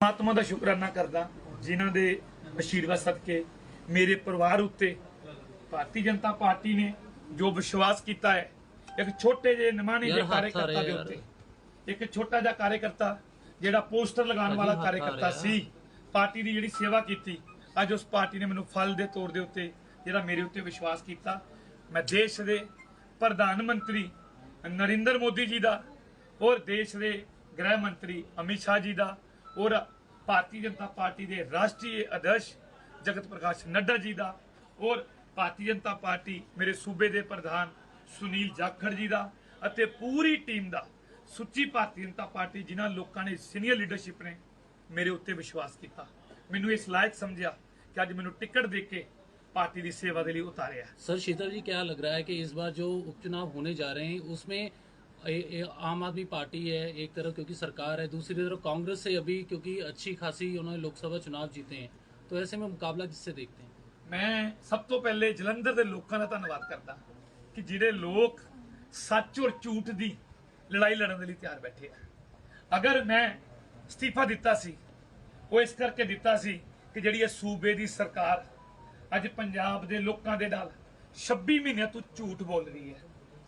ਪਰਮਾਤਮਾ ਦਾ ਸ਼ੁਕਰਾਨਾ ਕਰਦਾ ਜਿਨ੍ਹਾਂ ਦੇ ਅਸ਼ੀਰਵਾਦ ਸਦਕੇ ਮੇਰੇ ਪਰਿਵਾਰ ਉੱਤੇ ਭਾਰਤੀ ਜਨਤਾ ਪਾਰਟੀ ਨੇ ਜੋ ਵਿਸ਼ਵਾਸ ਕੀਤਾ ਹੈ ਇੱਕ ਛੋਟੇ ਜਿਹੇ ਨਿਮਾਣੇ ਆ ਕਾਰਜਕਰਤਾ ਦੇ। ਉੱਤੇ ਇੱਕ ਛੋਟਾ ਜਿਹਾ ਕਾਰਜਕਰਤਾ ਜਿਹੜਾ ਪੋਸਟਰ ਲਗਾਉਣ ਵਾਲਾ ਕਾਰਜਕਰਤਾ। ਸੀ ਪਾਰਟੀ ਦੀ ਜਿਹੜੀ ਸੇਵਾ ਕੀਤੀ ਅੱਜ ਉਸ ਪਾਰਟੀ ਨੇ ਮੈਨੂੰ ਫਲ ਦੇ ਤੌਰ ਦੇ ਉੱਤੇ ਜਿਹੜਾ ਮੇਰੇ ਉੱਤੇ ਵਿਸ਼ਵਾਸ ਕੀਤਾ ਮੈਂ ਦੇਸ਼ ਦੇ ਪ੍ਰਧਾਨ ਮੰਤਰੀ ਨਰਿੰਦਰ ਮੋਦੀ ਜੀ ਦਾ ਔਰ ਦੇਸ਼ ਦੇ ਗ੍ਰਹਿ ਮੰਤਰੀ ਅਮਿਤ ਸ਼ਾਹ ਜੀ ਦਾ ਔਰ ਭਾਰਤੀ ਜਨਤਾ ਪਾਰਟੀ ਦੇ ਰਾਸ਼ਟਰੀ ਅਧਿਕਸ਼ ਜਗਤ ਪ੍ਰਕਾਸ਼ ਨੱਡਾ ਜੀ ਦਾ ਔਰ ਭਾਰਤੀ ਜਨਤਾ ਪਾਰਟੀ ਮੇਰੇ ਸੂਬੇ ਦੇ ਪ੍ਰਧਾਨ ਸੁਨੀਲ ਜਾਖੜ ਜੀ ਦਾ ਅਤੇ ਪੂਰੀ ਟੀਮ ਦਾ ਸੁੱਚੀ ਭਾਰਤੀ ਜਨਤਾ ਪਾਰਟੀ ਜਿਨ੍ਹਾਂ ਲੋਕਾਂ ਨੇ ਸੀਨੀਅਰ ਲੀਡਰਸ਼ਿਪ ਨੇ ਮੇਰੇ ਉੱਤੇ ਵਿਸ਼ਵਾਸ ਕੀਤਾ ਮੈਨੂੰ ਇਸ ਲਾਇਕ ਸਮਝਿਆ ਕਿ ਅੱਜ ਮੈਨੂੰ ਟਿਕਟ ਦੇ ਕੇ ਪਾਰਟੀ ਦੀ ਸੇਵਾ ਦੇ ਲਈ ਉਤਾਰਿਆ सर शीतल जी क्या लग रहा है कि इस बार जो उपचुनाव होने जा रहे हैं उसमें ए, ए, आम आदमी पार्टी है एक तरफ क्योंकि सरकार है दूसरी तरफ कांग्रेस से अभी क्योंकि अच्छी खासी उन्होंने लोकसभा चुनाव जीते हैं तो ऐसे में मुकाबला किससे देखते हैं ਮੈਂ ਸਭ ਤੋਂ ਪਹਿਲੇ ਜਲੰਧਰ ਦੇ ਲੋਕਾਂ ਦਾ ਧੰਨਵਾਦ ਕਰਦਾ ਕਿ ਜਿਹੜੇ ਲੋਕ ਸੱਚ ਔਰ ਝੂਠ ਦੀ ਲੜਾਈ ਲੜਨ ਦੇ ਲਈ ਤਿਆਰ ਬੈਠੇ ਆ ਅਗਰ ਮੈਂ ਅਸਤੀਫਾ ਦਿੱਤਾ ਸੀ ਉਹ ਇਸ ਕਰਕੇ ਦਿੱਤਾ ਸੀ ਕਿ ਜਿਹੜੀ ਇਹ ਸੂਬੇ ਦੀ ਸਰਕਾਰ ਅੱਜ ਪੰਜਾਬ ਦੇ ਲੋਕਾਂ ਦੇ ਨਾਲ 26 ਮਹੀਨਿਆਂ ਤੋਂ ਝੂਠ ਬੋਲ ਰਹੀ ਹੈ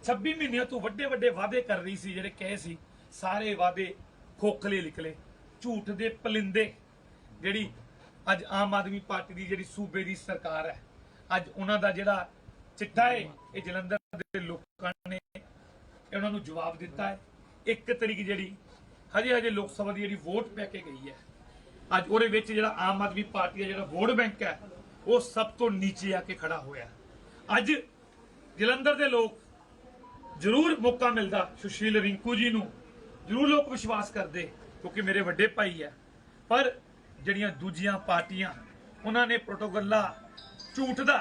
26 ਮਹੀਨਿਆਂ ਤੋਂ ਵੱਡੇ ਵੱਡੇ ਵਾਅਦੇ ਕਰ ਰਹੀ ਸੀ, ਜਿਹੜੇ ਕਹੇ ਸੀ, ਸਾਰੇ ਵਾਅਦੇ ਖੋਖਲੇ ਨਿਕਲੇ, ਝੂਠ ਦੇ ਪਲਿੰਦੇ। ਜਿਹੜੀ ਅੱਜ ਆਮ ਆਦਮੀ ਪਾਰਟੀ ਦੀ ਜਿਹੜੀ ਸੂਬੇ ਦੀ ਸਰਕਾਰ ਹੈ, ਅੱਜ ਉਹਨਾਂ ਦਾ ਜਿਹੜਾ ਚਿੱਠਾ ਹੈ, ਇਹ ਜਲੰਧਰ ਦੇ ਲੋਕਾਂ ਨੇ ਉਹਨਾਂ ਨੂੰ ਜਵਾਬ ਦਿੱਤਾ ਹੈ। ਇੱਕ ਤਰੀਕ ਜਿਹੜੀ ਹਜੇ ਹਜੇ ਲੋਕ ਸਭਾ ਦੀ ਜਿਹੜੀ ਵੋਟ ਪੈ ਕੇ ਗਈ ਹੈ, ਅੱਜ ਉਹਦੇ ਵਿੱਚ ਜਿਹੜਾ ਆਮ ਆਦਮੀ ਪਾਰਟੀ ਦਾ ਜਿਹੜਾ ਵੋਟ ਬੈਂਕ ਹੈ, ਉਹ ਸਭ ਤੋਂ ਨੀਚੇ ਆ ਕੇ ਖੜਾ ਹੋਇਆ ਅੱਜ ਜਲੰਧਰ ਦੇ ਲੋਕ ਜ਼ਰੂਰ ਮੌਕਾ ਮਿਲਦਾ ਸੁਸ਼ੀਲ ਰਿੰਕੂ ਜੀ ਨੂੰ। ਜ਼ਰੂਰ ਲੋਕ ਵਿਸ਼ਵਾਸ ਕਰਦੇ, ਕਿਉਂਕਿ ਮੇਰੇ ਵੱਡੇ ਭਾਈ ਹੈ। ਪਰ ਜਿਹੜੀਆਂ ਦੂਜੀਆਂ ਪਾਰਟੀਆਂ, ਉਹਨਾਂ ਨੇ ਪ੍ਰੋਟੋਕੋਲਾ ਝੂਠ ਦਾ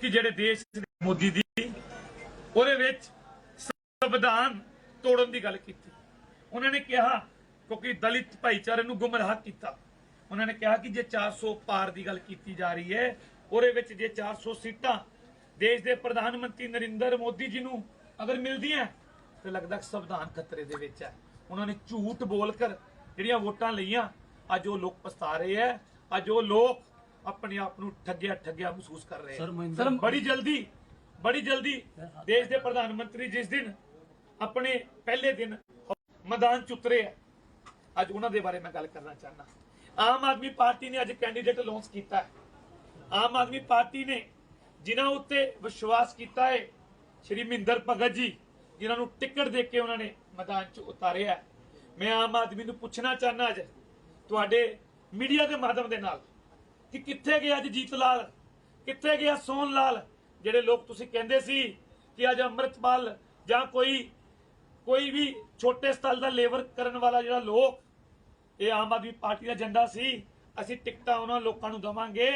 ਕਿ ਜਿਹੜੇ ਦੇਸ਼ ਮੋਦੀ ਦੀ, ਉਹਦੇ ਵਿੱਚ ਸੰਵਿਧਾਨ ਤੋੜਨ ਦੀ ਗੱਲ ਕੀਤੀ। ਉਹਨਾਂ ਨੇ ਕਿਹਾ, ਕਿਉਂਕਿ ਦਲਿਤ ਭਾਈਚਾਰੇ ਨੂੰ ਗੁੰਮਰਾਹ ਕੀਤਾ। ਉਹਨਾਂ ਨੇ ਕਿਹਾ ਕਿ ਜੇ 400 ਪਾਰ ਦੀ ਗੱਲ ਕੀਤੀ ਜਾ ਰਹੀ ਹੈ, ਉਹਦੇ ਵਿੱਚ ਜੇ 400 ਸੀਟਾਂ ਦੇਸ਼ ਦੇ ਪ੍ਰਧਾਨ ਮੰਤਰੀ ਨਰਿੰਦਰ ਮੋਦੀ ਜੀ ਨੂੰ ਅਗਰ ਮਿਲਦੀਆਂ ਤੇ ਲੱਗਦਾ ਕਿ ਸੰਵਿਧਾਨ ਖਤਰੇ ਦੇ ਵਿੱਚ ਹੈ। ਉਹਨਾਂ ਨੇ ਝੂਠ ਬੋਲ ਕਰ ਜਿਹੜੀਆਂ ਵੋਟਾਂ ਲਈਆਂ ਅੱਜ ਉਹ ਲੋਕ ਪਛਤਾ ਰਹੇ ਹੈ ਅੱਜ ਉਹ ਲੋਕ ਆਪਣੇ ਆਪ ਨੂੰ ਠੱਗਿਆ ਠੱਗਿਆ ਮਹਿਸੂਸ ਕਰ ਰਹੇ ਸਰ, ਹੈ ਬੜੀ ਜਲਦੀ ਬੜੀ ਜਲਦੀ ਦੇਸ਼ ਦੇ ਪ੍ਰਧਾਨ ਮੰਤਰੀ ਜਿਸ ਦਿਨ ਆਪਣੇ ਪਹਿਲੇ ਦਿਨ ਮੈਦਾਨ ਚ ਉਤਰੇ ਆ ਅੱਜ ਉਹਨਾਂ ਦੇ ਬਾਰੇ ਮੈਂ ਗੱਲ ਕਰਨਾ ਚਾਹੁੰਦਾ। ਆਮ ਆਦਮੀ ਪਾਰਟੀ ਨੇ ਅੱਜ ਕੈਂਡੀਡੇਟ ਲਾਂਚ ਕੀਤਾ ਹੈ। ਆਮ ਆਦਮੀ ਪਾਰਟੀ ਨੇ ਜਿਨ੍ਹਾਂ ਉੱਤੇ ਵਿਸ਼ਵਾਸ ਕੀਤਾ ਹੈ, ਸ਼੍ਰੀ ਮਹਿੰਦਰ ਭਗਤ ਜੀ, ਜਿਨ੍ਹਾਂ ਨੂੰ ਟਿਕਟ ਦੇ ਕੇ ਉਹਨਾਂ ਨੇ ਮੈਦਾਨ 'ਚ ਉਤਾਰਿਆ ਮੈਂ ਆਮ ਆਦਮੀ ਨੂੰ ਪੁੱਛਣਾ ਚਾਹੁੰਦਾ ਅੱਜ ਤੁਹਾਡੇ ਮੀਡੀਆ ਦੇ ਮਾਧਿਅਮ ਦੇ ਨਾਲ ਕਿ ਕਿੱਥੇ ਗਿਆ ਅੱਜ ਜੀਤ ਲਾਲ? ਕਿੱਥੇ ਗਿਆ ਸੋਨ ਲਾਲ? ਜਿਹੜੇ ਲੋਕ ਤੁਸੀਂ ਕਹਿੰਦੇ ਸੀ ਕਿ ਅੱਜ ਅੰਮ੍ਰਿਤਪਾਲ ਜਾਂ ਕੋਈ ਕੋਈ ਵੀ ਛੋਟੇ ਸਤਲ ਦਾ ਲੇਬਰ ਕਰਨ ਵਾਲਾ ਜਿਹੜਾ ਲੋਕ, ਇਹ ਆਮ ਆਦਮੀ ਪਾਰਟੀ ਦਾ ਏਜੰਡਾ ਸੀ, ਅਸੀਂ ਟਿਕਟਾਂ ਉਹਨਾਂ ਲੋਕਾਂ ਨੂੰ ਦਵਾਂਗੇ।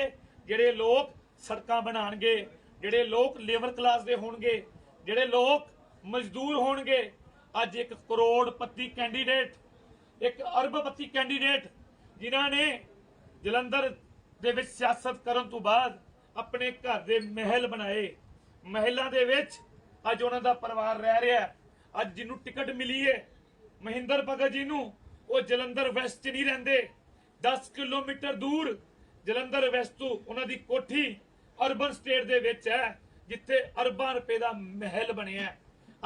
ਜਿਹੜੇ ਲੋਕ ਸੜਕਾਂ ਬਣਾਉਣਗੇ, ਜਿਹੜੇ ਲੋਕ ਲੇਬਰ ਕਲਾਸ ਦੇ ਹੋਣਗੇ, ਜਿਹੜੇ ਲੋਕ ਮਜ਼ਦੂਰ ਹੋਣਗੇ, ਅੱਜ ਇੱਕ ਕਰੋੜਪਤੀ ਕੈਂਡੀਡੇਟ ਇੱਕ ਅਰਬਪਤੀ ਕੈਂਡੀਡੇਟ ਜਿਨ੍ਹਾਂ ਨੇ ਜਲੰਧਰ ਦੇ ਵਿੱਚ ਸਿਆਸਤ ਕਰਨ ਤੋਂ ਬਾਅਦ ਆਪਣੇ ਘਰ ਦੇ ਮਹਿਲ ਬਣਾਏ। ਮਹਿਲਾਂ ਦੇ ਵਿੱਚ ਅੱਜ ਉਹਨਾਂ ਦਾ ਪਰਿਵਾਰ ਰਹਿ ਰਿਹਾ ਅੱਜ ਜਿਹਨੂੰ ਟਿਕਟ ਮਿਲੀ ਹੈ, ਮਹਿੰਦਰ ਭਗਤ ਜੀ ਨੂੰ, ਉਹ ਜਲੰਧਰ ਵੈਸਟ 'ਚ ਨਹੀਂ ਰਹਿੰਦੇ। 10 ਕਿਲੋਮੀਟਰ ਦੂਰ ਜਲੰਧਰ ਵੈਸਟ ਤੋਂ ਉਹਨਾਂ ਦੀ ਕੋਠੀ ਅਰਬਨ ਸਟੇਟ ਦੇ ਵਿੱਚ ਹੈ ਜਿੱਥੇ ਅਰਬਾਂ ਰੁਪਏ ਦਾ ਮਹਿਲ ਬਣਿਆ।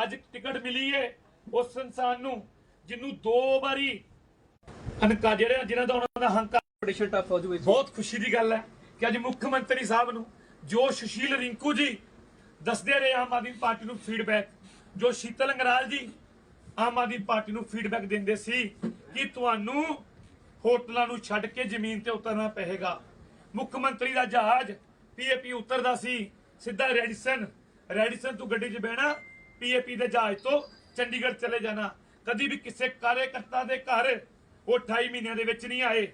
ਅੱਜ ਟਿਕਟ ਮਿਲੀ ਹੈ ਉਸ ਇਨਸਾਨ ਨੂੰ ਜਿਹਨੂੰ ਦੋ ਵਾਰੀ ਹੰਕਾ ਜਿਹੜੇ ਜਿਨ੍ਹਾਂ ਦਾ ਉਹਨਾਂ ਦਾ ਹੰਕਾਰ ਕੰਪੀਟੀਸ਼ਨ ਟਫ ਹੋ ਜੂਵੇ ਬਹੁਤ ਖੁਸ਼ੀ ਦੀ ਗੱਲ ਹੈ ਕਿ ਅੱਜ ਮੁੱਖ ਮੰਤਰੀ ਸਾਹਿਬ ਨੂੰ ਜੋ ਸੁਸ਼ੀਲ ਰਿੰਕੂ ਜੀ ਦੱਸਦੇ ਰਹੇ ਆਮ ਆਦਮੀ ਪਾਰਟੀ ਨੂੰ ਫੀਡਬੈਕ ਜੋ ਸ਼ੀਤਲ ਅੰਗਰਾਲ ਜੀ ਆਮ ਆਦਮੀ ਪਾਰਟੀ ਨੂੰ ਫੀਡਬੈਕ ਦਿੰਦੇ ਸੀ ਕਿ ਤੁਹਾਨੂੰ ਹੋਟਲਾਂ ਨੂੰ ਛੱਡ ਕੇ ਜ਼ਮੀਨ ਤੇ ਉਤਰਨਾ ਪਏਗਾ ਮੁੱਖ ਮੰਤਰੀ ਦਾ ਜਹਾਜ਼ ਪੀਏਪੀ ਉਤਰਦਾ ਸੀ, ਸਿੱਧਾ ਰੈਡੀਸਨ ਰੈਡੀਸਨ ਤੋਂ ਗੱਡੀ 'ਚ ਬਹਿਣਾ ਪੀਏਪੀ ਦੇ ਜਹਾਜ਼ ਤੋਂ ਚੰਡੀਗੜ੍ਹ ਚਲੇ ਜਾਣਾ। ਕਦੀ ਵੀ ਕਿਸੇ ਕਾਰਜਕਰਤਾ ਦੇ ਘਰ ਉਹ 28 ਮਹੀਨਿਆਂ ਦੇ ਵਿੱਚ ਨਹੀਂ ਆਏ।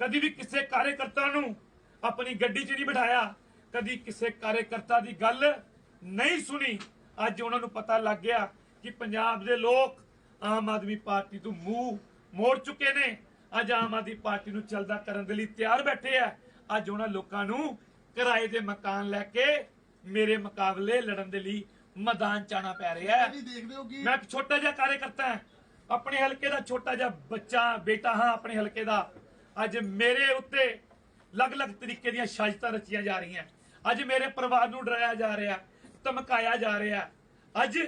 ਕਦੀ ਵੀ ਕਿਸੇ ਕਾਰਜਕਰਤਾ ਨੂੰ ਆਪਣੀ ਗੱਡੀ 'ਚ ਨਹੀਂ ਬਿਠਾਇਆ। ਕਦੀ ਕਿਸੇ ਕਾਰਜਕਰਤਾ ਦੀ ਗੱਲ ਨਹੀਂ ਸੁਣੀ। ਅੱਜ ਉਹਨਾਂ ਨੂੰ ਪਤਾ ਲੱਗ ਗਿਆ ਕਿ ਪੰਜਾਬ ਦੇ ਲੋਕ ਆਮ ਆਦਮੀ ਪਾਰਟੀ ਤੋਂ ਮੂੰਹ ਮੋੜ ਚੁੱਕੇ ਨੇ। ਅੱਜ ਆਮ ਆਦਮੀ ਪਾਰਟੀ ਨੂੰ ਚਲਦਾ ਕਰਨ ਦੇ ਲਈ ਤਿਆਰ ਬੈਠੇ ਆ। ਅੱਜ ਉਹਨਾਂ ਲੋਕਾਂ ਨੂੰ ਕਿਰਾਏ ਦੇ ਮਕਾਨ ਲੈ ਕੇ ਮੇਰੇ ਮੁਕਾਬਲੇ ਲੜਨ ਦੇ ਲਈ ਮੈਦਾਨ ਚ ਆਉਣਾ ਪੈ ਰਿਹਾ ਹੈ। ਵੀ ਦੇਖਦੇ ਹੋ ਕਿ ਮੈਂ ਇੱਕ ਛੋਟਾ ਜਿਹਾ ਕਾਰਜਕਰਤਾ ਹਾਂ। ਆਪਣੇ ਹਲਕੇ ਦਾ ਛੋਟਾ ਜਿਹਾ ਬੱਚਾ ਬੇਟਾ ਹਾਂ ਆਪਣੇ ਹਲਕੇ ਦਾ। ਅੱਜ ਮੇਰੇ ਉੱਤੇ ਅਲੱਗ-ਅਲੱਗ ਤਰੀਕੇ ਦੀਆਂ ਸਾਜ਼ਿਸ਼ਾਂ ਰਚੀਆਂ ਜਾ ਰਹੀਆਂ। ਅੱਜ ਮੇਰੇ ਪਰਿਵਾਰ ਨੂੰ ਡਰਾਇਆ ਜਾ ਰਿਹਾ ਧਮਕਾਇਆ ਜਾ ਰਿਹਾ ਅੱਜ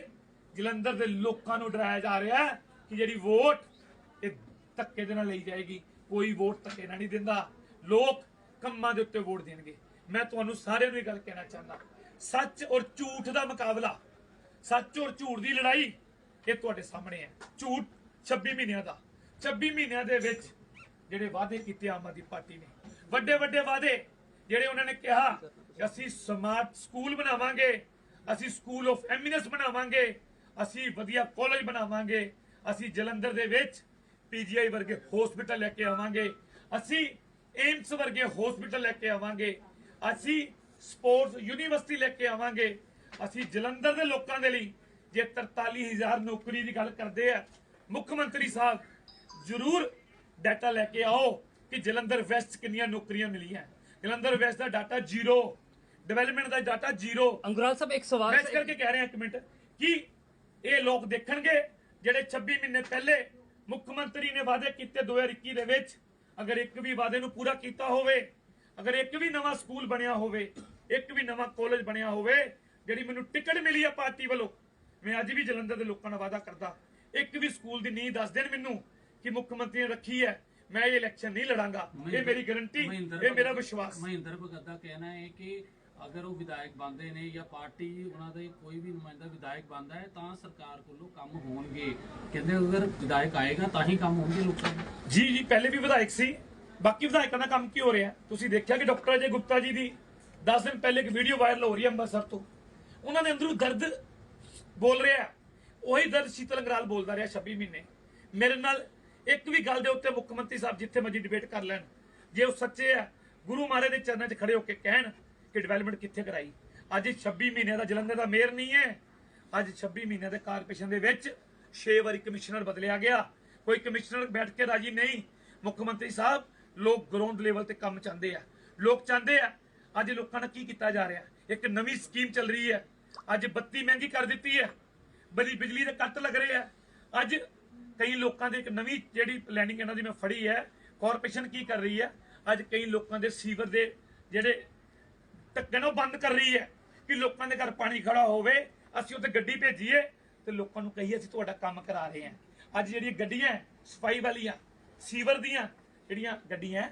ਜਲੰਧਰ ਦੇ ਲੋਕਾਂ ਨੂੰ ਡਰਾਇਆ ਜਾ ਰਿਹਾ ਕਿ ਜਿਹੜੀ ਵੋਟ ਇਹ ਧੱਕੇ ਦੇ ਨਾਲ ਲਈ ਜਾਏਗੀ। ਕੋਈ ਵੋਟ ਧੱਕੇ ਨਾਲ ਨਹੀਂ ਦਿੰਦਾ। ਲੋਕ ਕੰਮਾਂ ਦੇ ਉੱਤੇ ਵੋਟ ਦੇਣਗੇ। ਮੈਂ ਤੁਹਾਨੂੰ ਸਾਰਿਆਂ ਨੂੰ ਇਹ ਗੱਲ ਕਹਿਣਾ ਚਾਹੁੰਦਾ। ਸੱਚ ਔਰ ਝੂਠ ਦਾ ਮੁਕਾਬਲਾ। ਸੱਚ ਔਰ ਝੂਠ ਦੀ ਲੜਾਈ ਇਹ ਤੁਹਾਡੇ ਸਾਹਮਣੇ ਹੈ। ਝੂਠ 26 ਮਹੀਨਿਆਂ ਦਾ। 26 ਮਹੀਨਿਆਂ ਦੇ ਵਿੱਚ ਜਿਹੜੇ ਵਾਅਦੇ ਕੀਤੇ ਆਮ ਆਦਮੀ ਪਾਰਟੀ ਨੇ, ਵੱਡੇ ਵੱਡੇ ਵਾਅਦੇ ਜਿਹੜੇ ਉਹਨਾਂ ਨੇ ਕਿਹਾ ਕਿ ਅਸੀਂ ਸਮਾਰਟ ਸਕੂਲ ਬਣਾਵਾਂਗੇ, ਅਸੀਂ ਸਕੂਲ ਆਫ ਐਮਿਨੈਂਸ ਬਣਾਵਾਂਗੇ, ਅਸੀਂ ਵਧੀਆ ਕਾਲਜ ਬਣਾਵਾਂਗੇ, ਅਸੀਂ ਜਲੰਧਰ ਦੇ ਵਿੱਚ ਪੀਜੀਆਈ ਵਰਗੇ ਹਸਪੀਟਲ ਲੈ ਕੇ ਆਵਾਂਗੇ, ਅਸੀਂ ਏਮਸ ਵਰਗੇ ਹਸਪੀਟਲ ਲੈ ਕੇ ਆਵਾਂਗੇ। ਅਸੀਂ ਸਪੋਰਟਸ ਯੂਨੀਵਰਸਿਟੀ ਲੈ ਕੇ ਆਵਾਂਗੇ। ਅਸੀਂ ਜਲੰਧਰ ਦੇ ਲੋਕਾਂ ਦੇ ਲਈ ਜੇ 43000 ਨੌਕਰੀ ਦੀ ਗੱਲ ਕਰਦੇ ਆ ਮੁੱਖ ਮੰਤਰੀ ਸਾਹਿਬ ਜ਼ਰੂਰ ਡਾਟਾ ਲੈ ਕੇ ਆਓ ਕਿ ਜਲੰਧਰ ਵੈਸਟ ਕਿੰਨੀਆਂ ਨੌਕਰੀਆਂ ਮਿਲੀਆਂ। ਜਲੰਧਰ ਵੈਸਟ ਦਾ ਡਾਟਾ ਜ਼ੀਰੋ ਡਿਵੈਲਪਮੈਂਟ ਦਾ ਡਾਟਾ ਜ਼ੀਰੋ ਅੰਗਰਾਲ ਸਾਹਿਬ ਇੱਕ ਸਵਾਲ ਮੈਂ ਇਸ ਕਰਕੇ ਕਹਿ ਰਿਹਾ ਇੱਕ ਮਿੰਟ ਕਿ ਇਹ ਲੋਕ ਦੇਖਣਗੇ ਜਿਹੜੇ 26 ਮਹੀਨੇ ਪਹਿਲੇ ਮੁੱਖ ਮੰਤਰੀ ਨੇ ਵਾਅਦੇ ਕੀਤੇ 2021 ਦੇ ਵਿੱਚ ਅਗਰ ਇੱਕ ਵੀ ਵਾਅਦੇ ਨੂੰ ਪੂਰਾ ਕੀਤਾ ਹੋਵੇ ਅਗਰ ਇੱਕ ਵੀ ਨਵਾਂ ਸਕੂਲ ਬਣਿਆ ਹੋਵੇ ਇੱਕ ਵੀ ਨਵਾਂ ਕਾਲਜ ਬਣਿਆ ਹੋਵੇ ਜਿਹੜੀ ਮੈਨੂੰ ਟਿਕਟ ਮਿਲੀ ਆ ਪਾਰਟੀ ਵੱਲੋਂ ਮੈਂ ਅੱਜ ਵੀ ਜਲੰਧਰ ਦੇ ਲੋਕਾਂ ਨਾਲ ਵਾਅਦਾ ਕਰਦਾ ਇੱਕ ਵੀ ਸਕੂਲ ਦੀ ਨੀਂਹ ਦੱਸ ਦੇਣ ਮੈਨੂੰ ਕਿ ਮੁੱਖ ਮੰਤਰੀ ਨੇ ਰੱਖੀ ਹੈ ਮੈਂ ਇਹ ਇਲੈਕਸ਼ਨ ਨਹੀਂ ਲੜਾਂਗਾ। ਇਹ ਮੇਰੀ ਗਾਰੰਟੀ ਇਹ ਮੇਰਾ ਵਿਸ਼ਵਾਸ। ਮਹਿੰਦਰ ਭਗਤ ਦਾ ਕਹਿਣਾ ਹੈ ਕਿ ਅਗਰ ਉਹ ਵਿਧਾਇਕ ਬਣਦੇ ਨੇ ਜਾਂ ਪਾਰਟੀ ਉਹਨਾਂ ਦੇ ਕੋਈ ਵੀ ਨੁਮਾਇੰਦਾ ਵਿਧਾਇਕ ਬਣਦਾ ਹੈ ਤਾਂ ਸਰਕਾਰ ਕੋਲੋਂ ਕੰਮ ਹੋਣਗੇ। ਕਹਿੰਦੇ ਅਗਰ ਵਿਧਾਇਕ ਆਏਗਾ ਤਾਂ ਹੀ ਕੰਮ ਹੋਣਗੇ ਲੋਕਾਂ ਦੇ। ਜੀ ਜੀ ਪਹਿਲੇ ਵੀ ਵਿਧਾਇਕ ਸੀ। ਬਾਕੀ ਵਿਧਾਇਕਾਂ ਦਾ ਕੰਮ ਕੀ ਹੋ ਰਿਹਾ? ਤੁਸੀਂ ਦੇਖਿਆ ਕਿ ਡਾਕਟਰ ਅਜੇ ਗੁਪਤਾ ਜੀ ਦੀ 10 ਦਿਨ ਪਹਿਲੇ ਇੱਕ ਵੀਡੀਓ ਵਾਇਰਲ ਹੋ ਰਹੀ ਹੈ ਅੰਮ੍ਰਿਤਸਰ ਤੋਂ। ਉਹਨਾਂ ਦੇ ਅੰਦਰੋਂ ਦਰਦ ਬੋਲ ਰਿਹਾ ਉਹੀ ਦਰਦ ਸ਼ੀਤਲ ਅੰਗਰਾਲ ਬੋਲਦਾ ਰਿਹਾ 26 ਮਹੀਨੇ। ਮੇਰੇ ਨਾਲ ਇੱਕ ਵੀ ਗੱਲ ਦੇ ਉੱਤੇ ਮੁੱਖ ਮੰਤਰੀ ਸਾਹਿਬ ਜਿੱਥੇ ਮਰਜ਼ੀ ਡਿਬੇਟ ਕਰ ਲੈਣ। ਜੇ ਉਹ ਸੱਚੇ ਆ, ਗੁਰੂ ਮਹਾਰਾਜ ਦੇ ਚਰਨਾਂ 'ਚ ਖੜੇ ਹੋ ਕੇ ਕਹਿਣ ਕਿ ਡਿਵੈਲਪਮੈਂਟ ਕਿੱਥੇ ਕਰਾਈ। ਅੱਜ 26 ਮਹੀਨਿਆਂ ਦਾ ਜਲੰਧਰ ਦਾ ਮੇਅਰ ਨਹੀਂ ਹੈ। ਅੱਜ 26 ਮਹੀਨਿਆਂ ਦੇ ਕਾਰਪੋਰੇਸ਼ਨ ਦੇ ਵਿੱਚ 6 ਵਾਰੀ ਕਮਿਸ਼ਨਰ ਬਦਲਿਆ ਗਿਆ। ਕੋਈ ਕਮਿਸ਼ਨਰ ਬੈਠ ਕੇ ਰਾਜੀ ਨਹੀਂ। ਮੁੱਖ ਮੰਤਰੀ ਸਾਹਿਬ ਲੋਕ ਗਰਾਊਂਡ ਲੈਵਲ ਤੇ ਕੰਮ ਚਾਹੁੰਦੇ ਆ। ਲੋਕ ਚਾਹੁੰਦੇ ਆ, ਅੱਜ ਲੋਕਾਂ ਨਾਲ ਕੀ ਕੀਤਾ ਜਾ ਰਿਹਾ? ਇੱਕ ਨਵੀਂ ਸਕੀਮ ਚੱਲ ਰਹੀ ਹੈ। ਅੱਜ ਬੱਤੀ ਮਹਿੰਗੀ ਕਰ ਦਿੱਤੀ ਹੈ। ਬਲੀ ਬਿਜਲੀ ਦੇ ਕੱਟ ਲੱਗ ਰਹੇ ਆ। ਅੱਜ ਕਈ ਲੋਕਾਂ ਦੇ ਇੱਕ ਨਵੀਂ ਜਿਹੜੀ ਪਲੈਨਿੰਗ ਇਹਨਾਂ ਦੀ ਮੈਂ ਫੜੀ ਹੈ ਕਾਰਪੋਰੇਸ਼ਨ ਕੀ ਕਰ ਰਹੀ ਹੈ? ਅੱਜ ਕਈ ਲੋਕਾਂ ਦੇ ਸੀਵਰ ਦੇ ਜਿਹੜੇ ਢੱਕਣ ਉਹ ਬੰਦ ਕਰ ਰਹੀ ਹੈ ਕਿ ਲੋਕਾਂ ਦੇ ਘਰ ਪਾਣੀ ਖੜਾ ਹੋਵੇ, ਅਸੀਂ ਉੱਥੇ ਗੱਡੀ ਭੇਜੀਏ ਤੇ ਲੋਕਾਂ ਨੂੰ ਕਹੀਏ ਅਸੀਂ ਤੁਹਾਡਾ ਕੰਮ ਕਰਾ ਰਹੇ ਹਾਂ। ਅੱਜ ਜਿਹੜੀਆਂ ਗੱਡੀਆਂ, ਸਫ਼ਾਈ ਵਾਲੀਆਂ, ਸੀਵਰ ਦੀਆਂ ਜਿਹੜੀਆਂ ਗੱਡੀਆਂ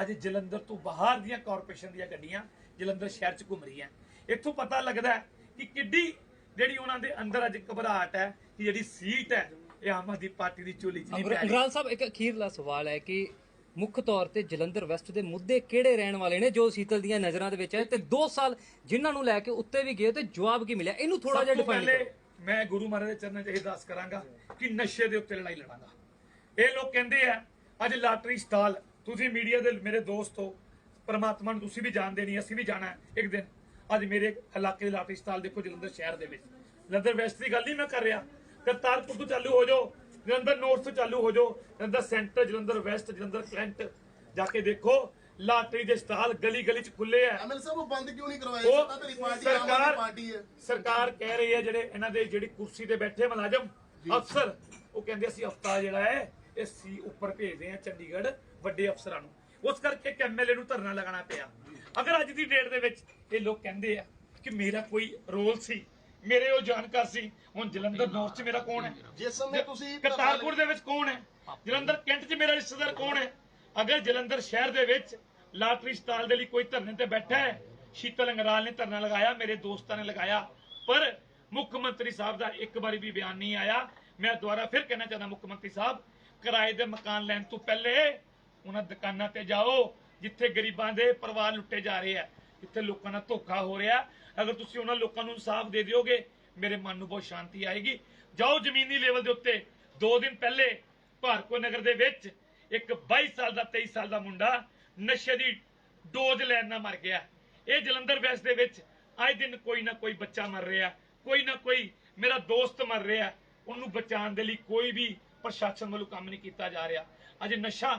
ਅੱਜ ਜਲੰਧਰ ਤੋਂ ਬਾਹਰ ਦੀਆਂ ਕਾਰਪੋਰੇਸ਼ਨ ਦੀਆਂ ਗੱਡੀਆਂ ਜਲੰਧਰ ਸ਼ਹਿਰ 'ਚ ਘੁੰਮ ਰਹੀਆਂ। ਇੱਥੋਂ ਪਤਾ ਲੱਗਦਾ ਕਿ ਕਿੱਡੀ ਜਿਹੜੀ ਉਹਨਾਂ ਦੇ ਅੰਦਰ ਅੱਜ ਘਬਰਾਹਟ ਹੈ ਕਿ ਜਿਹੜੀ ਸੀਟ ਹੈ ਇਹ ਆਮ ਆਦਮੀ ਪਾਰਟੀ ਦੀ ਝੋਲੀ 'ਚ ਨਹੀਂ ਪੈ ਰਹੀ। ਅੰਗਰਾਲ ਸਾਹਿਬ ਇੱਕ ਅਖੀਰਲਾ ਸਵਾਲ ਹੈ ਕਿ ਮੁੱਖ ਤੌਰ ਤੇ ਜਲੰਧਰ ਵੈਸਟ ਦੇ ਮੁੱਦੇ ਕਿਹੜੇ ਰਹਿਣ ਵਾਲੇ ਨੇ ਜੋ ਸੀਤਲ ਦੀਆਂ ਨਜ਼ਰਾਂ ਦੇ ਵਿੱਚ ਹੈ ਤੇ 2 ਸਾਲ ਜਿਨ੍ਹਾਂ ਨੂੰ ਲੈ ਕੇ ਉੱਤੇ ਵੀ ਗਏ ਤੇ ਜਵਾਬ ਕੀ ਮਿਲਿਆ? ਇਹਨੂੰ ਥੋੜਾ ਜਿਹਾ ਡਿਫਾਈਨ ਕਰੋ। ਮੈਂ ਗੁਰੂ ਮਹਾਰਾਜ ਦੇ ਚਰਨਾਂ 'ਚ ਇਹ ਅਰਦਾਸ ਕਰਾਂਗਾ ਕਿ ਨਸ਼ੇ ਦੇ ਉੱਤੇ ਲੜਾਈ ਲੜਾਂਗਾ। ਇਹ ਲੋਕ ਕਹਿੰਦੇ ਆ ਅੱਜ ਲਾਟਰੀ ਸਟਾਲ ਤੁਸੀਂ ਮੀਡੀਆ ਦੇ ਮੇਰੇ ਦੋਸਤ ਹੋ ਪਰਮਾਤਮਾ ਨੂੰ ਤੁਸੀਂ ਵੀ ਜਾਣਦੇ ਨਹੀਂ ਅਸੀਂ ਵੀ ਜਾਣਾ ਇੱਕ ਦਿਨ। ਅੱਜ ਮੇਰੇ ਇਲਾਕੇ ਦੇ ਲਾਟਰੀ ਸਟਾਲ ਦੇਖੋ ਜਲੰਧਰ ਸ਼ਹਿਰ ਦੇ ਵਿੱਚ। ਜਲੰਧਰ ਵੈਸਟ ਦੀ ਗੱਲ ਨਹੀਂ ਮੈਂ ਕਰ ਰਿਹਾ। ਕਰਤਾਰਪੁਰ ਤੋਂ ਚਾਲੂ ਹੋ ਜਾਓ ਜਲੰਧਰ ਨੌਰਥ ਤੋਂ ਚਾਲੂ ਹੋ ਜਾਓ Jalandhar centre Jalandhar west Jalandhar cantt ਜਾ ਕੇ ਦੇਖੋ ਲਾਟਰੀ ਦੇ ਸਟਾਲ ਗਲੀ ਗਲੀ 'ਚ ਖੁੱਲੇ ਆ। ਐਮਐਲ ਸਾਹਿਬ ਉਹ ਬੰਦ ਕਿਉਂ ਨਹੀਂ ਕਰਵਾਏ? ਉਹ ਸੱਤਾਧਾਰੀ ਪਾਰਟੀ ਸਰਕਾਰ ਪਾਰਟੀ ਹੈ। ਸਰਕਾਰ ਕਹਿ ਰਹੀ ਹੈ ਜਿਹੜੇ ਇਹਨਾਂ ਦੇ ਜਿਹੜੀ ਕੁਰਸੀ ਤੇ ਬੈਠੇ ਮੁਲਾਜ਼ਮ ਅਫਸਰ ਉਹ ਕਹਿੰਦੇ ਅਸੀਂ ਹਫਤਾ ਜਿਹੜਾ ਹੈ ਇਹ ਸੀ ਉੱਪਰ ਭੇਜਦੇ ਆ ਚੰਡੀਗੜ੍ਹ ਵੱਡੇ ਅਫਸਰਾਂ ਨੂੰ। ਉਸ ਕਰਕੇ ਇੱਕ ਐਮਐਲਏ ਨੂੰ ਧਰਨਾ ਲਗਾਉਣਾ ਪਿਆ। ਅਗਰ ਅੱਜ ਦੀ ਡੇਟ ਦੇ ਵਿੱਚ ਇਹ ਲੋਕ ਕਹਿੰਦੇ ਆ ਕਿ ਮੇਰਾ ਕੋਈ ਰੋਲ ਸੀ ਮੇਰੇ ਉਹ ਜਾਣਕਾਰ ਸੀ ਹੁਣ ਜਲੰਧਰ ਨੌਰਥ 'ਚ ਮੇਰਾ ਕੌਣ ਹੈ? ਜਿਸ ਸਮੇਂ ਤੁਸੀਂ ਕਰਤਾਰਪੁਰ ਦੇ ਵਿੱਚ ਕੌਣ ਹੈ? ਜਲੰਧਰ ਕੈਂਟ 'ਚ ਮੇਰਾ ਰਿਸ਼ਤੇਦਾਰ ਕੌਣ ਹੈ? ਅਗਰ ਜਲੰਧਰ ਸ਼ਹਿਰ ਦੇ ਵਿੱਚ ਲਾਟਰੀ ਸਟਾਲ ਦੇ ਲਈ ਕੋਈ ਧਰਨੇ ਤੇ ਬੈਠਾ ਹੈ ਸ਼ੀਤਲ ਅੰਗਰਾਲ ਨੇ ਧਰਨਾ ਲਗਾਇਆ ਮੇਰੇ ਦੋਸਤਾਂ ਨੇ ਲਗਾਇਆ ਪਰ ਮੁੱਖ ਮੰਤਰੀ ਸਾਹਿਬ ਦਾ ਇੱਕ ਵਾਰੀ ਵੀ ਬਿਆਨ ਨਹੀਂ ਆਇਆ। ਮੈਂ ਦੁਬਾਰਾ ਫਿਰ ਕਹਿਣਾ ਚਾਹੁੰਦਾ ਮੁੱਖ ਮੰਤਰੀ ਸਾਹਿਬ ਕਿਰਾਏ ਦੇ ਮਕਾਨ ਲੈਣ ਤੋਂ ਪਹਿਲੇ ਉਹਨਾਂ ਦੁਕਾਨਾਂ ਤੇ ਜਾਓ, ਜਿੱਥੇ ਗਰੀਬਾਂ ਦੇ ਪਰਿਵਾਰ ਲੁੱਟੇ ਜਾ ਰਹੇ ਆ। ਜਿੱਥੇ ਲੋਕਾਂ ਨਾਲ ਧੋਖਾ ਹੋ ਰਿਹਾ। ਅਗਰ ਤੁਸੀਂ ਉਹਨਾਂ ਲੋਕਾਂ ਨੂੰ ਇਨਸਾਫ ਦੇ ਦਿਓਗੇ, ਮੇਰੇ ਮਨ ਨੂੰ ਬਹੁਤ ਸ਼ਾਂਤੀ ਆਏਗੀ। ਜਾਓ ਜ਼ਮੀਨੀ ਲੈਵਲ ਦੇ ਉੱਤੇ। ਦੋ ਦਿਨ ਪਹਿਲੇ ਭਾਰਕੋ ਨਗਰ ਦੇ ਵਿੱਚ ਇੱਕ 22 ਸਾਲ ਦਾ 23 ਸਾਲ ਦਾ ਮੁੰਡਾ ਨਸ਼ੇ ਦੀ ਡੋਜ਼ ਲੈਣ ਨਾਲ ਮਰ ਗਿਆ। ਇਹ ਜਲੰਧਰ ਵੈਸਟ ਦੇ ਵਿੱਚ ਆਏ ਦਿਨ ਕੋਈ ਨਾ ਕੋਈ ਬੱਚਾ ਮਰ ਰਿਹਾ। ਕੋਈ ਨਾ ਕੋਈ ਮੇਰਾ ਦੋਸਤ ਮਰ ਰਿਹਾ। ਉਹਨੂੰ ਬਚਾਉਣ ਦੇ ਲਈ ਕੋਈ ਵੀ ਪ੍ਰਸ਼ਾਸਨ ਵੱਲੋਂ ਕੰਮ ਨਹੀਂ ਕੀਤਾ ਜਾ ਰਿਹਾ। ਅੱਜ ਨਸ਼ਾ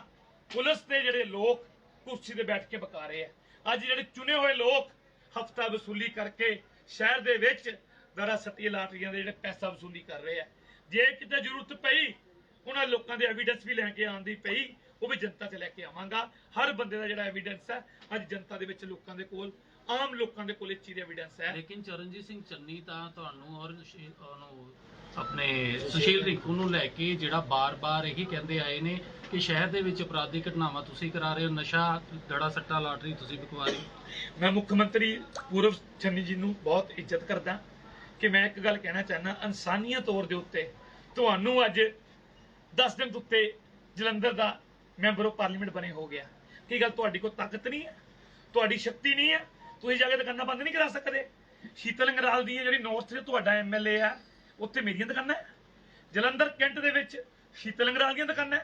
ਪੁਲਿਸ ਦੇ ਜਿਹੜੇ ਲੋਕ ਕੁਰਸੀ ਤੇ ਬੈਠ ਕੇ ਬਕਾ ਰਹੇ ਆ। ਅੱਜ ਜਿਹੜੇ ਚੁਣੇ ਹੋਏ ਲੋਕ ਹਫਤਾ ਵਸੂਲੀ ਕਰਕੇ ਸ਼ਹਿਰ ਦੇ ਵਿੱਚ ਦਰਾ ਸੱਤੀ ਲਾਟਰੀਆਂ ਦੇ ਜਿਹੜੇ ਪੈਸਾ ਵਸੂਲੀ ਕਰ ਰਹੇ ਆ। ਜੇ ਕਿਤੇ ਜ਼ਰੂਰਤ ਪਈ, ਉਹਨਾਂ ਲੋਕਾਂ ਦੇ ਐਵੀਡੈਂਸ ਵੀ ਲੈ ਕੇ ਆਉਣ ਦੀ ਪਈ, ਉਹ ਵੀ ਜਨਤਾ 'ਚ ਲੈ ਕੇ ਆਵਾਂਗਾ। ਹਰ ਬੰਦੇ ਦਾ ਜਿਹੜਾ ਐਵੀਡੈਂਸ ਹੈ, ਅੱਜ ਜਨਤਾ ਦੇ ਵਿੱਚ ਲੋਕਾਂ ਦੇ ਕੋਲ ਆਮ ਲੋਕਾਂ ਦੇ ਕੋਲ ਇਸ ਚੀਜ਼ ਦੀ ਐਵੀਡੈਂਸ ਹੈ। ਲੇਕਿਨ ਚਰਨਜੀਤ ਸਿੰਘ ਚੰਨੀ ਤਾਂ ਤੁਹਾਨੂੰ ਔਰ ਉਹਨੂੰ ਆਪਣੇ ਸੁਸ਼ੀਲ ਰਿੰਕੂ ਨੂੰ ਲੈ ਕੇ ਜਿਹੜਾ ਬਾਰ-ਬਾਰ ਇਹੀ ਕਹਿੰਦੇ ਆਏ ਨੇ ਕਿ ਸ਼ਹਿਰ ਦੇ ਵਿੱਚ ਅਪਰਾਧਿਕ ਘਟਨਾਵਾਂ ਤੁਸੀਂ ਕਰਾ ਰਹੇ ਹੋ ਨਸ਼ਾ ਦੜਾ ਸੱਟਾ ਲਾਟਰੀ ਤੁਸੀਂ ਵਿਕਵਾ ਰਹੇ ਹੋ ਮੈਂ ਮੁੱਖ ਮੰਤਰੀ ਪੂਰਵ ਚੰਨੀ ਜੀ ਨੂੰ ਬਹੁਤ ਇੱਜ਼ਤ ਕਰਦਾ ਕਿ ਮੈਂ ਇੱਕ ਗੱਲ ਕਹਿਣਾ ਚਾਹੁੰਦਾ ਇਨਸਾਨੀਅਤ ਤੌਰ ਦੇ ਉੱਤੇ ਤੁਹਾਨੂੰ ਅੱਜ 10 ਦਿਨ ਉੱਤੇ ਜਲੰਧਰ ਦਾ ਮੈਂਬਰ ਆਫ ਪਾਰਲੀਮੈਂਟ ਬਣੇ ਹੋ ਗਿਆ। ਕੀ ਗੱਲ ਤੁਹਾਡੀ ਕੋਈ ਤਾਕਤ ਨਹੀਂ ਹੈ? ਤੁਹਾਡੀ ਸ਼ਕਤੀ ਨਹੀਂ ਹੈ? ਤੁਸੀਂ ਜਾ ਕੇ ਦੁਕਾਨਾਂ ਬੰਦ ਨਹੀਂ ਕਰਾ ਸਕਦੇ। ਸ਼ੀਤਲ ਅੰਗਰਾਲ ਦੀ ਜਿਹੜੀ ਨਾਰਥ ਦੇ ਤੁਹਾਡਾ ਐਮਐਲਏ ਆ ਉੱਥੇ ਮੇਰੀਆਂ ਦੁਕਾਨਾਂ ਜਲੰਧਰ, ਕੈਂਟ ਦੇ ਵਿੱਚ ਸ਼ੀਤਲ ਅੰਗਰਾਲ ਦੀਆਂ ਦੁਕਾਨਾਂ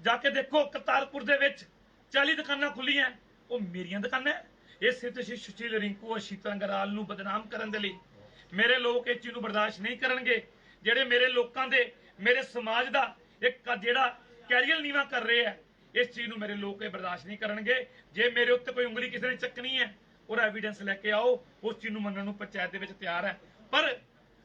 ਜਾ ਕੇ ਦੇਖੋ, ਕਰਤਾਰਪੁਰ ਦੇ ਵਿੱਚ 40 ਦੁਕਾਨਾਂ ਖੁੱਲੀਆਂ ਉਹ ਮੇਰੀਆਂ ਦੁਕਾਨਾਂ ਇਹ ਇਸੇ ਤੇ ਸੁਸ਼ੀਲ ਰਿੰਕੂ ਔਰ ਸ਼ੀਤਲ ਅੰਗਰਾਲ ਨੂੰ ਬਦਨਾਮ ਕਰਨ ਦੇ ਲਈ ਮੇਰੇ ਲੋਕ ਇਸ ਚੀਜ਼ ਨੂੰ ਬਰਦਾਸ਼ਤ ਨਹੀਂ ਕਰਨਗੇ, ਜਿਹੜੇ ਮੇਰੇ ਲੋਕਾਂ ਦੇ, ਮੇਰੇ ਸਮਾਜ ਦਾ ਇੱਕ ਜਿਹੜਾ ਕੈਰੀਅਰ ਨੀਵਾ ਕਰ ਰਹੇ ਆ ਇਸ ਚੀਜ਼ ਨੂੰ ਮੇਰੇ ਲੋਕ ਇਹ ਬਰਦਾਸ਼ਤ ਨਹੀਂ ਕਰਨਗੇ। ਜੇ ਮੇਰੇ ਉੱਤੇ ਕੋਈ ਉਂਗਲੀ ਕਿਸੇ ਨੇ ਚੱਕਣੀ ਹੈ ਔਰ ਐਵੀਡੈਂਸ ਲੈ ਕੇ ਆਓ, ਉਸ ਚੀਜ਼ ਨੂੰ ਮੰਨਣ ਨੂੰ ਪੰਚਾਇਤ ਦੇ ਵਿੱਚ ਤਿਆਰ ਹੈ। ਪਰ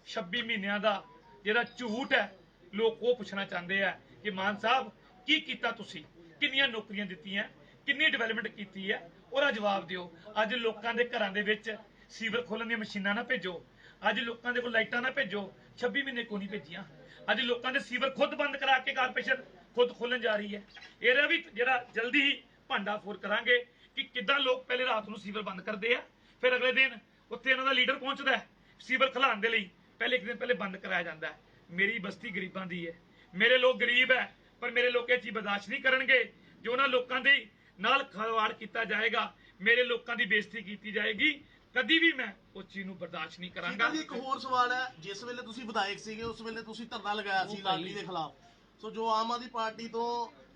26 ਮਹੀਨਿਆਂ ਦਾ ਜਿਹੜਾ ਝੂਠ ਹੈ, ਲੋਕ ਉਹ ਪੁੱਛਣਾ ਚਾਹੁੰਦੇ ਆ ਕਿ ਮਾਨ ਸਾਹਿਬ, ਕੀ ਕੀਤਾ ਤੁਸੀਂ? ਕਿੰਨੀਆਂ ਨੌਕਰੀਆਂ ਦਿੱਤੀਆਂ? ਕਿੰਨੀ ਡਿਵੈਲਪਮੈਂਟ ਕੀਤੀ ਹੈ? ਉਹਦਾ ਜਵਾਬ ਦਿਓ। ਅੱਜ ਲੋਕਾਂ ਦੇ ਘਰਾਂ ਦੇ ਵਿੱਚ ਸੀਵਰ ਖੋਲਣ ਦੀਆਂ ਮਸ਼ੀਨਾਂ ਨਾ ਭੇਜੋ। ਅੱਜ ਲੋਕਾਂ ਦੇ ਕੋਲ ਲਾਈਟਾਂ ਨਾ ਭੇਜੋ। 26 ਮਹੀਨੇ ਕਿਉਂ ਨਹੀਂ ਭੇਜੀਆਂ? ਅੱਜ ਲੋਕਾਂ ਦੇ ਸੀਵਰ ਖੁਦ ਬੰਦ ਕਰਾ ਕੇ ਕਾਰਪੋਰੇਸ਼ਨ ਖੁਦ ਖੋਲਣ ਜਾ ਰਹੀ ਹੈ। ਇਹਦਾ ਵੀ ਜਿਹੜਾ ਜਲਦੀ ਹੀ ਭਾਂਡਾ ਫੋਰ ਕਰਾਂਗੇ। ਕਿ ਕਿੱਦਾਂ ਲੋਕ ਪਹਿਲੇ ਰਾਤ ਨੂੰ ਸੀਵਰ ਬੰਦ ਕਰਦੇ ਆ ਫਿਰ ਅਗਲੇ ਦਿਨ ਉੱਥੇ ਇਹਨਾਂ ਦਾ ਲੀਡਰ ਪਹੁੰਚਦਾ ਹੈ ਸੀਵਰ ਖਲਾਉਣ ਦੇ ਲਈ। ਪਹਿਲੇ ਇੱਕ ਦਿਨ ਪਹਿਲੇ ਬੰਦ ਕਰਾਇਆ ਜਾਂਦਾ ਹੈ। ਮੇਰੀ ਬਸਤੀ ਗਰੀਬਾਂ ਦੀ ਹੈ। ਮੇਰੇ ਲੋਕ ਗਰੀਬ ਹੈ ਪਰ ਮੇਰੇ ਲੋਕ ਇਹ ਚੀਜ਼ ਬਰਦਾਸ਼ਤ ਨਹੀਂ ਕਰਨਗੇ ਜੋ ਉਹਨਾਂ ਲੋਕਾਂ ਦੇ ਨਾਲ ਖਲਵਾੜ ਕੀਤਾ ਜਾਏਗਾ ਮੇਰੇ ਲੋਕਾਂ ਦੀ ਬੇਇੱਜ਼ਤੀ ਕੀਤੀ ਜਾਏਗੀ ਕਦੀ ਵੀ ਮੈਂ ਉਸ ਚੀਜ਼ ਨੂੰ ਬਰਦਾਸ਼ਤ ਨਹੀਂ ਕਰਾਂਗਾ। ਜੀ ਇੱਕ ਹੋਰ ਸਵਾਲ ਹੈ ਜਿਸ ਵੇਲੇ ਤੁਸੀਂ ਵਿਧਾਇਕ ਸੀਗੇ ਉਸ ਵੇਲੇ ਤੁਸੀਂ ਧਰਨਾ ਲਗਾਇਆ ਸੀ ਲਾਡਲੀ ਦੇ ਖਿਲਾਫ। ਸੋ ਜੋ ਆਮ ਆਦਮੀ ਪਾਰਟੀ ਤੋਂ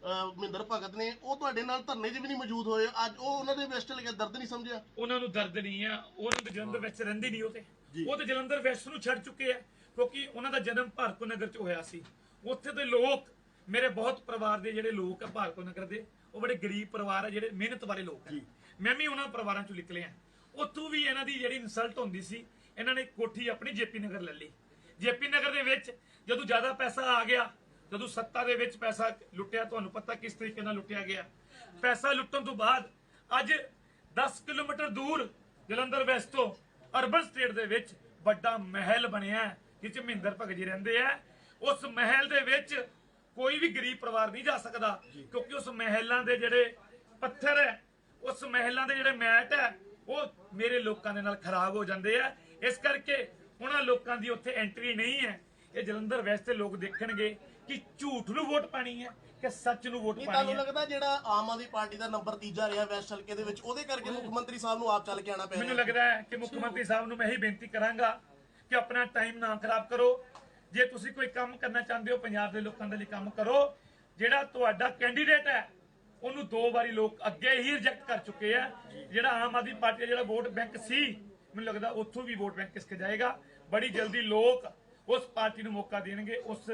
ਮਹਿੰਦਰ ਭਗਤ ਨੇ ਉਹ ਤੁਹਾਡੇ ਨਾਲ ਧਰਨੇ 'ਚ ਵੀ ਨਹੀਂ ਮੌਜੂਦ ਹੋਏ। ਅੱਜ ਉਹ ਉਹਨਾਂ ਦੇ ਵੈਸਟ ਲਗੇ ਦਰਦ ਨਹੀਂ ਸਮਝਿਆ? ਉਹਨਾਂ ਨੂੰ ਦਰਦ ਨਹੀਂ ਆ। ਉਹਨਾਂ ਦੇ ਜਲੰਧਰ ਵਿੱਚ ਰਹਿੰਦੇ ਨਹੀਂ ਉਹ ਤੇ। ਉਹ ਤੇ ਜਲੰਧਰ ਵੈਸਟ ਨੂੰ ਛੱਡ ਚੁੱਕੇ ਆ ਕਿਉਂਕਿ ਉਹਨਾਂ ਦਾ ਜਨਮ ਭਾਰਤੋ ਨਗਰ ਚ ਹੋਇਆ ਸੀ। ਉੱਥੇ ਦੇ ਲੋਕ ਮੇਰੇ ਬਹੁਤ ਪਰਿਵਾਰ ਦੇ ਜਿਹੜੇ ਲੋਕ ਆ ਭਾਰਤੋ ਨਗਰ ਦੇ ਉਹ ਬੜੇ ਗਰੀਬ ਪਰਿਵਾਰ ਆ ਜਿਹੜੇ ਮਿਹਨਤ ਵਾਲੇ ਲੋਕ ਆ। ਮੈਂ ਵੀ ਉਹਨਾਂ ਪਰਿਵਾਰਾਂ ਚੋਂ ਨਿਕਲਿਆ ਉੱਥੋਂ ਵੀ ਇਹਨਾਂ ਦੀ ਜਿਹੜੀ ਇਨਸਲਟ ਹੁੰਦੀ ਸੀ ਇਹਨਾਂ ਨੇ ਕੋਠੀ ਆਪਣੀ ਜੇਪੀ ਨਗਰ ਲੈ ਲਈ। ਜੇਪੀ ਨਗਰ ਦੇ ਵਿੱਚ ਜਦੋਂ ਜ਼ਿਆਦਾ ਪੈਸਾ ਆ ਗਿਆ ਜਦੋਂ ਸੱਤਾ ਦੇ ਵਿੱਚ ਪੈਸਾ ਲੁੱਟਿਆ ਤੁਹਾਨੂੰ ਪਤਾ ਕਿਸ ਤਰੀਕੇ ਨਾਲ ਲੁੱਟਿਆ ਗਿਆ। ਪੈਸਾ ਲੁੱਟਣ ਤੋਂ ਬਾਅਦ ਅੱਜ 10 ਕਿਲੋਮੀਟਰ ਦੂਰ ਜਲੰਧਰ ਵੈਸਟ ਤੋਂ ਅਰਬਨ ਸਟੇਟ ਦੇ ਵਿੱਚ ਵੱਡਾ ਮਹਿਲ ਬਣਿਆ ਹੈ, ਮਹਿੰਦਰ ਭਗਤ ਜੀ ਰਹਿੰਦੇ ਆ। ਉਸ ਮਹਿਲ ਦੇ ਵਿੱਚ ਕੋਈ ਵੀ ਗਰੀਬ ਪਰਿਵਾਰ ਨਹੀਂ ਜਾ ਸਕਦਾ ਕਿਉਂਕਿ ਉਸ ਮਹਿਲਾਂ ਦੇ ਜਿਹੜੇ ਪੱਥਰ ਹੈ ਉਸ ਮਹਿਲਾਂ ਦੇ ਜਿਹੜੇ ਮੈਟ ਹੈ ਉਹ ਮੇਰੇ ਲੋਕਾਂ ਦੇ ਨਾਲ ਖਰਾਬ ਹੋ ਜਾਂਦੇ ਆ। ਇਸ ਕਰਕੇ ਉਹਨਾਂ ਲੋਕਾਂ ਦੀ ਉੱਥੇ ਐਂਟਰੀ ਨਹੀਂ ਹੈ। ਇਹ ਜਲੰਧਰ ਵੈਸਟ ਦੇ ਲੋਕ ਦੇਖਣਗੇ। ਕਿ ਝੂਠ ਨੂੰ ਵੋਟ ਪਾਣੀ ਹੈ ਕਿ ਸੱਚ ਨੂੰ ਵੋਟ ਨਹੀਂ ਪਾਣੀ ਤੁਹਾਨੂੰ ਹੈ? ਲੱਗਦਾ ਜਿਹੜਾ ਆਮ ਆਦਮੀ ਪਾਰਟੀ ਦਾ ਨੰਬਰ ਤੀਜਾ ਰਿਹਾ ਵੈਸਟ ਹਲਕੇ ਦੇ ਵਿੱਚ ਉਹਦੇ ਕਰਕੇ ਮੁੱਖ ਮੰਤਰੀ ਸਾਹਿਬ ਨੂੰ ਆਪ ਚੱਲ ਕੇ ਆਣਾ ਪਿਆ ਮੈਨੂੰ ਲੱਗਦਾ ਹੈ ਕਿ ਮੁੱਖ ਮੰਤਰੀ ਸਾਹਿਬ ਨੂੰ ਮੈਂ ਇਹੀ ਬੇਨਤੀ ਕਰਾਂਗਾ ਕਿ ਆਪਣਾ ਟਾਈਮ ਨਾ ਖਰਾਬ ਕਰੋ। ਜੇ ਤੁਸੀਂ ਕੋਈ ਕੰਮ ਕਰਨਾ ਚਾਹੁੰਦੇ ਹੋ ਪੰਜਾਬ ਦੇ ਲੋਕਾਂ ਦੇ ਲਈ ਕੰਮ ਕਰੋ। ਜਿਹੜਾ ਤੁਹਾਡਾ ਕੈਂਡੀਡੇਟ ਹੈ ਉਹਨੂੰ ਦੋ ਵਾਰੀ ਲੋਕ ਅੱਗੇ ਹੀ ਰਿਜੈਕਟ ਕਰ ਚੁੱਕੇ ਆ। ਜਿਹੜਾ ਆਮ ਆਦਮੀ ਪਾਰਟੀ ਦਾ ਜਿਹੜਾ ਵੋਟ ਬੈਂਕ ਸੀ ਮੈਨੂੰ ਲੱਗਦਾ ਉੱਥੋਂ ਵੀ ਵੋਟ ਬੈਂਕ ਕਿਸਕ ਜਾਏਗਾ। ਬੜੀ ਜਲਦੀ ਲੋਕ ਉਸ ਪਾਰਟੀ ਨੂੰ ਮੌਕਾ ਦੇਣਗੇ ਉਸ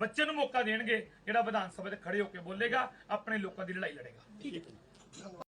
ਬੱਚੇ ਨੂੰ ਮੌਕਾ ਦੇਣਗੇ ਜਿਹੜਾ ਵਿਧਾਨ ਸਭਾ ਤੇ ਖੜੇ ਹੋ ਕੇ ਬੋਲੇਗਾ, ਆਪਣੇ ਲੋਕਾਂ ਦੀ ਲੜਾਈ ਲੜੇਗਾ।